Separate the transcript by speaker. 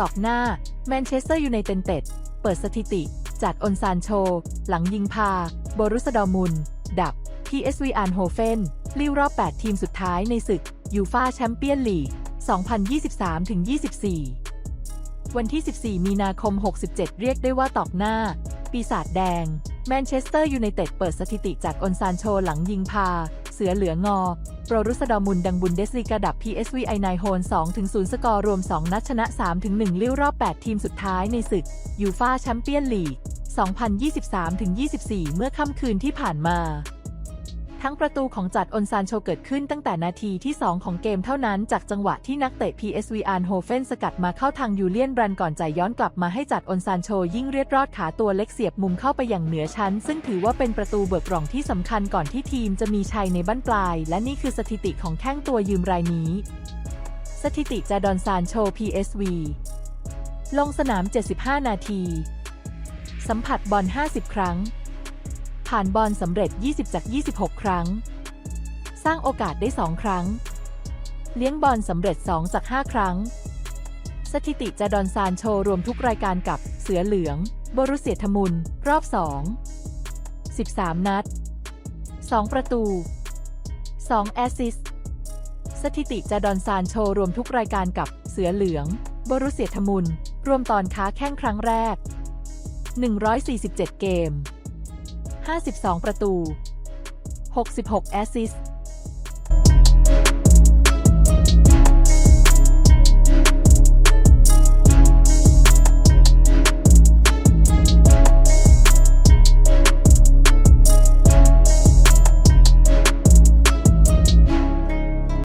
Speaker 1: ตอกหน้าแมนเชสเตอร์ยูไนเต็ดเปิดสถิติจัดอนซานโช หลังยิงพา โบรุสดอมุน ดับ PSV อ n นโฮเฟนลิ้วรอบ 8 ทีมสุดท้ายในศึกยูฟาแชมเปี้ยนลีก 2023-24 วันที่ 14 มีนาคม 67 เรียกได้ว่าตอกหน้า ปีศาจแดง แมนเชสเตอร์ยูไนเต็ดเปิดสถิติจากอนซานโชหลังยิงพา เสือเหลืองอ โปรรุสดอมุนดังบุนเดสลีกาดับ PSV ไอนโฮน2-0 สกอร์รวม 2 นัดชนะ 3-1ลิ้วรอบ 8 ทีมสุดท้ายในศึกยูฟาแชมเปี้ยนลีก 2023-24 เมื่อค่ำคืนที่ผ่านมา ทั้งประตูของจัดอนซานโชเกิดขึ้นตั้งแต่นาทีที่ 2 ของเกมเท่านั้นจากจังหวะที่นักเตะ PSV อ n นโฮเฟนสกัดมาเข้าทางยูเลียนบรนก่อนจ่ายย้อนกลับมาให้จัดอนซานโชยิ่งเรียดรอดขาตัวเล็กเสียบมุมเข้าไปอย่างเหนือชั้น ซึ่งถือว่าเป็นประตูเบิกกล่องที่สำคัญก่อนที่ทีมจะมีชัยในบั้นปลาย และนี่คือสถิติของแข้งตัวยืมรายนี้ สถิติจาดอนซานโช PSV ลงสนาม 75 นาที สัมผัสบอล 50 ครั้ง ผ่านบอลสำเร็จ 20 จาก 26 ครั้ง สร้างโอกาสได้ 2 ครั้ง เลี้ยงบอลสำเร็จ 2 จาก 5 ครั้ง สถิติจาดอนซานโชรวมทุกรายการกับเสือเหลือง บรุเซียทมุน รอบ 2 13 นัด 2 ประตู 2 แอสซิสต์สถิติจาดอนซานโชรวมทุกรายการกับเสือเหลือง บรุเซียทมุน รวมตอนค้าแข้งครั้งแรก 147 เกม 52 ประตู 66 แอสซิสต์